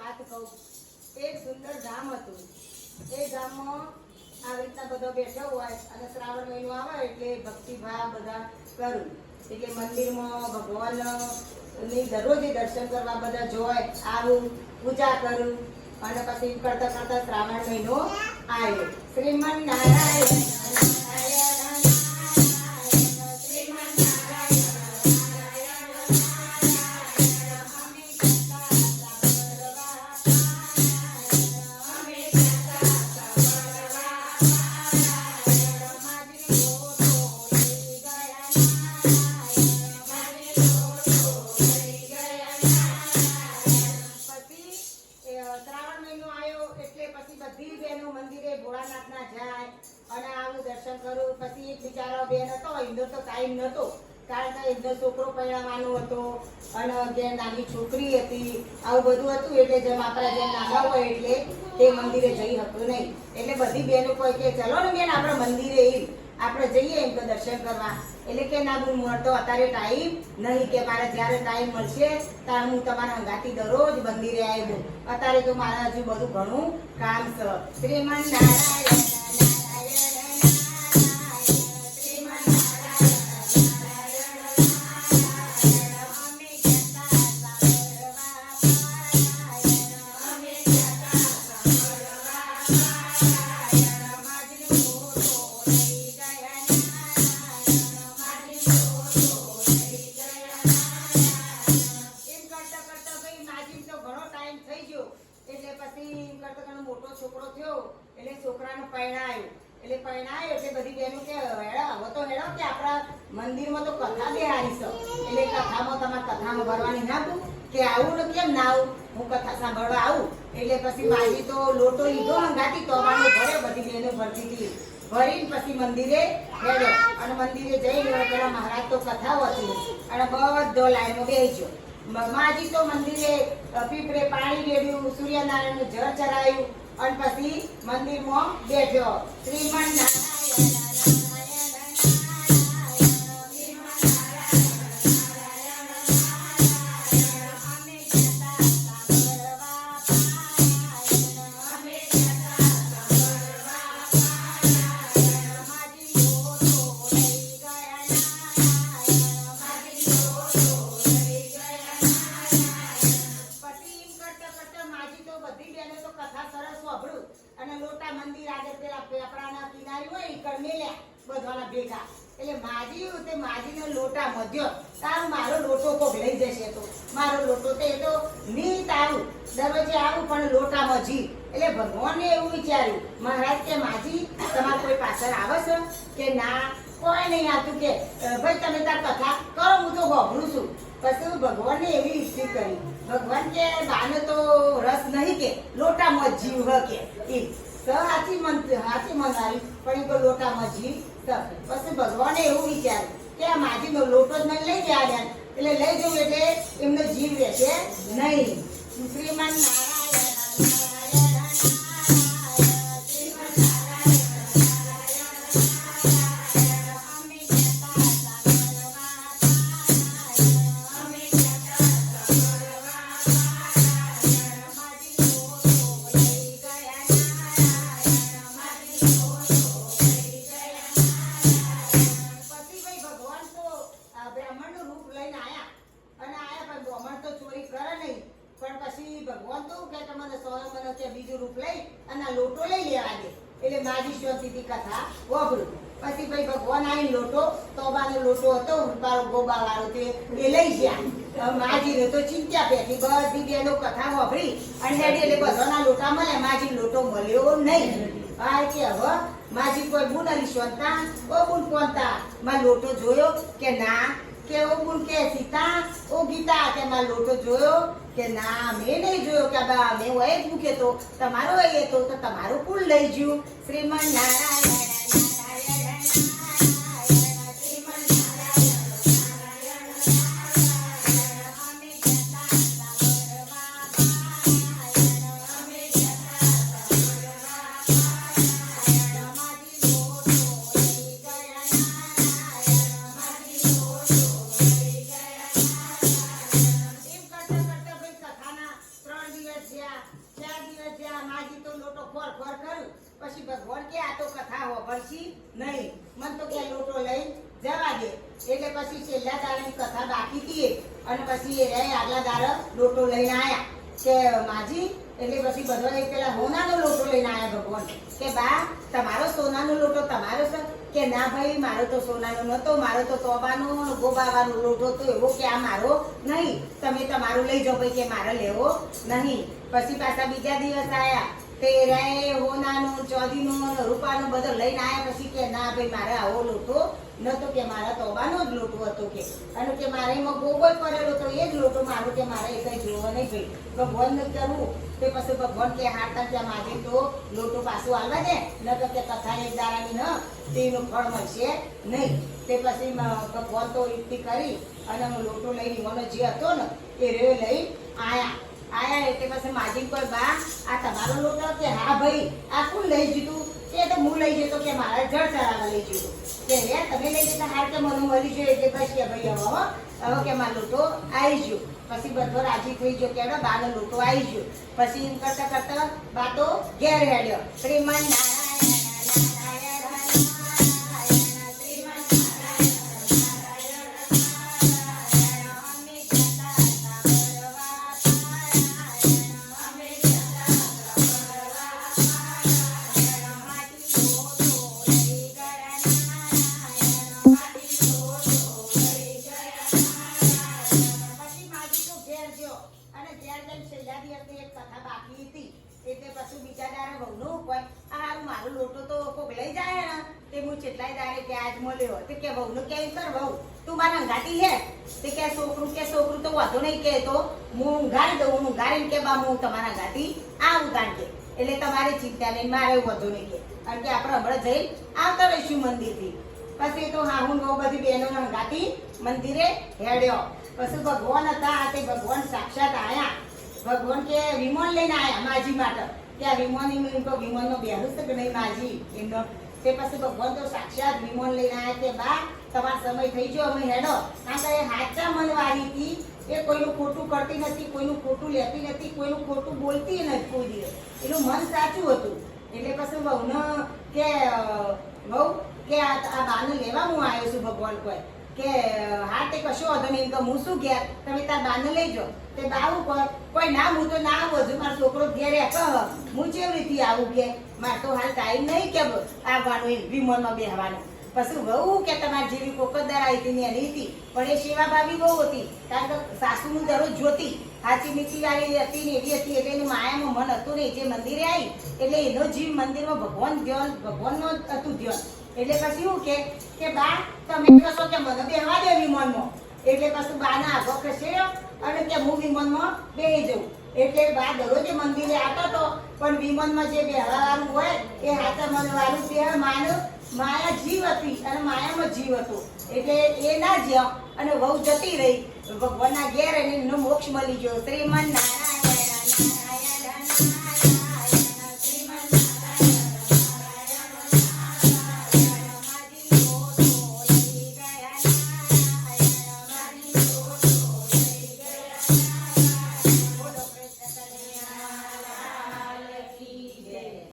વાત કહું. એક સુંદર ગામ હતું. એ ગામમાં આવી રીતના બધો બેઠો હોય અને શ્રાવણ મહિનો આવે એટલે ભક્તિભાવ બધા કરું. એટલે મંદિરમાં ભગવાનની દરરોજ દર્શન કરવા બધા જોય, આવું, પૂજા કરું. અને પછી કરતા કરતા શ્રાવણ મહિનો આવ્યો. શ્રીમન નારાયણ પછી એક બિચારો બેન હતો એમનો તો ટાઈમ નહોતો. કારણ કે એમનો છોકરો પરણાવવાનો હતો અને જે નાની છોકરી હતી, આવું બધું હતું એટલે જેમ આપણા જેમ નાના હોય એટલે તે મંદિરે જઈ હતું નહીં. એટલે બધી બહેનો કોઈ કે ચલો ને બેન, આપણે મંદિરે એમ આપણે જઈએ એમ તો દર્શન કરવા. એટલે કે, ના હું મળતો અત્યારે ટાઈમ નહીં કે મારે જ્યારે ટાઈમ મળશે ત્યારે હું તમારા અંગાથી દરરોજ મંદિરે આવ્યો અત્યારે તો મારા હજુ બધું ઘણું કામ છે. શ્રીમન નારાયણ પછી કરતા ઘણો મોટો છોકરો થયો, એટલે છોકરાને પરણાયો. એટલે પરણાયો એટલે બધી બહેનો કે, હેડા, હવે તો હેડો કે આપણા મંદિરમાં તો કથા બેહારી છો એટલે કથામાં તમારે કથામાં ભરવાની ના તું, કે આવું ને કેમ ના આવું? હું કથા સાંભળવા આવું. એટલે પછી માજી તો લોટો લીધો હંગાતી તો ભરે બધી બહેનો ભરતી હતી. ભરીને પછી મંદિરે હેડ્યો. અને મંદિરે જઈને પેલા મહારાજ તો કથાઓ હતી અને બધો લાઈનમાં બેસી માજી તો મંદિરે પીપરે પાણી રેડ્યું સૂર્યનારાયણનું જળ ચડાયું, અને પછી મંદિરમાં બેઠ્યો શ્રીમન નારાયણ તારું મારો લોટો કોક લઈ જશે તો. મારો લોટો તે તો નીત આવું. દરરોજે આવું પણ લોટામાં જી. એટલે ભગવાને એવું વિચાર્યું, મહારાજ કે માજી, તમારે કોઈ પાછળ આવે છે? કે ના? કોઈ નહીં આવતું કે ભાઈ તમે તાર કથા કરો, હું તો ગભરું છું. પછી ભગવાને એવી ઈચ્છી કરી. ભગવાન કે, બાને તો રસ નહીં કે, લોટામાં જીવ કે. એ હાચી મન સાચી મન પણ એ લોટામાં જીવ. પછી ભગવાને એવું વિચાર્યું કે આ માજીનો લોટો જ મને લઈ ગયા એટલે લઈ જવું એટલે એમનો જીવ રહેશે નહીં. નારાયણ નારાયણ પછી ભાઈ ભગવાન આવી લોટો તોબાનો લોટો હતો રૂપાળો ગોબા વાળો તે, એ લઈ ગયા. માજીને તો ચિંતા પેટી બધી બેનો કથા વાપરી, અને એટલે બધાના લોટા મળે માજી લોટો મળ્યો નહીં. આ કે હવે માજી કોઈ બુન અલી શોધતા, ઓ બુન કોનતા માં લોટો જોયો કે ના? કે ઓ બુન કે સીતા? ઓ ગીતા, કે માં લોટો જોયો કે ના? મેં નહીં જોયો કે બા, મેં હોય જ મૂકે તો, તમારો એ તો તમારું કુલ લઈ જ્યું શ્રીમન નારાયણ હોભળ કે આ તો કથા હોભળશી નહીં. મન તો કે લોટો લઈ જવા દે. એટલે પછી છેલ્લા દાડાની કથા બાકી હતી અને પછી એ રહે આગલા દાડા લોટો લઈને આવ્યા કે માજી, એટલે પછી બધો એ પેલા સોનાનો લોટો લઈને આવ્યા ભગવાન. કે બા, તમારો સોનાનો લોટો તમારો છે? કે ના ભાઈ, મારો તો સોનાનો નતો, મારો તો તોબાનો, ગોબાવાનો લોટો તો એવો કે આ મારો નહીં. તમે તમારું લઈ જાઓ ભાઈ, કે મારે લેવો નહીં. પછી પાછા બીજા દિવસ આવ્યા તે રે હોનાનું, ચોધીનો રૂપાનું બધું લઈને આવ્યા પછી કે, ના ભાઈ, મારે આવો લોટો નતો કે, મારા તોબાનો જ લોટો હતો કે. અને કે મારે એમાં ગોગોલ પડેલો તો એ જ લોટો મારો કે મારે એ કઈ જોવો નહીં ભાઈ. ભગવાન કરવું તે પછી ભગવાન કે, હારતા ત્યાં માગે તો લોટો પાછું આવવા દે ન તો કે કથા એક દાડાની ન, તેનું ફળ મળશે નહીં. તે પછી ભગવાન તો યુક્તિ કરી અને લોટો લઈ મને જે હતો ને, એ રે લઈ આયા. આયા એટલે પછી માજી કોઈ બા, આ તમારો લોટો કે હા ભાઈ, આ કોણ લઈ જીધું તે તો હું લઈ જતો કે મારા જળ ચરાવા લઈ જતો કે હે તમે લઈ જતા હાર કે મને મળી ગયો એટલે બસ કે ભાઈ હવે હવે કે મારો લોટો આવી ગયો. પછી બધો રાજી થઈ ગયો કે બાનો લોટો આવી ગયો. પછી એમ કરતા કરતા બા તો ઘેર હેડ્યો. શ્રીમન નારાયણ એટલે પછી બીજા દાડે કોઈ આ મારો લોટો તો કોક લઈ જાય ને, તે હું કેટલાય દાડે કે આજ મળ્યો તે કે, વહુનું કે કર, વહુ, તું મારા અંગાતી હે તે કે, છોકરું કે, છોકરું, તો વાંધો નહીં કે તો, હું ઊંઘાડી દઉં, હું ઊંઘાડીને કે, બા, હું તમારા અંગાતી આ ઉગાડ કે એટલે તમારે ચિંતા નહીં, મારે વધુ નહીં કે. કારણ કે આપણે હમણાં જઈ આવતા રહીશું મંદિરથી. પછી તો હા, હું બહુ બધી બહેનો હંગાતી મંદિરે હેડ્યો. પછી ભગવાન હતા, તે ભગવાન સાક્ષાત આયા. ભગવાન કે વિમાન લઈને આયા માજી માટે. આ વિમાન એમ તો વિમાનનો બેહરું છે કે નહીં માજી? એમનો તે પછી ભગવાન તો સાક્ષાત વિમાન લઈને આયા કે, બા, તમારો સમય થઈ ગયો, અમે હેડો. કારણ કે એ હાચા મનવાળી હતી. એ કોઈનું ખોટું કરતી નથી, કોઈનું ખોટું લેતી નથી, કોઈનું ખોટું બોલતી નથી કોઈ દિવસ. એનું મન સાચું હતું. એટલે પછી બહુ કે બહુ કે, આ આ બાને લેવા હું આવ્યો છું ભગવાન કોઈ? કે હા તે કશો વાંધો નહીં? તો હું શું ઘેર? તમે તાર બાને લઈ તે બાવું કોઈ કોઈ ના, હું તો ના આવું હજુ. મારો છોકરો ઘેર એ કહે હું કેવી રીતે આવું કે મારે તો હાલ ટાઈમ નહીં કે આવવાનું, એમ વિમાનમાં બેહવાનું. પછી વહુ કે, તમારી જેવી કોકરદાર આવી હતી એની હતી. પણ એ સેવાભાવી બહુ હતી. કારણ કે સાસુનું દરરોજ જોતી સાચી નીતિ વાળી હતી ને એવી હતી એટલે એનું માયામાં મન હતું નહીં જે મંદિરે આવી. એટલે એનો જીવ મંદિરમાં ભગવાન ધ્યાન ભગવાનનો હતું ધ્યાન એટલે પછી શું કે કે બા, તમે કહેશો કે મને બેહવા દે વિમાનમાં. એટલે પછી બાના આગો ખસેડ્યો અને કે હું વિમાનમાં બેહી જઉં. એટલે બા દરરોજ મંદિરે આવતો હતો પણ વિમાનમાં જે બેહવાનું હોય, એ હાથા મન વાળું બે માનું, માયા જીવ હતી, અને માયામાં જીવ હતો. એટલે એ ના જ્યાં, અને વહુ જતી રહી. ભગવાનના ઘેર એનો મોક્ષ મળી ગયો. શ્રીમન નારાયણ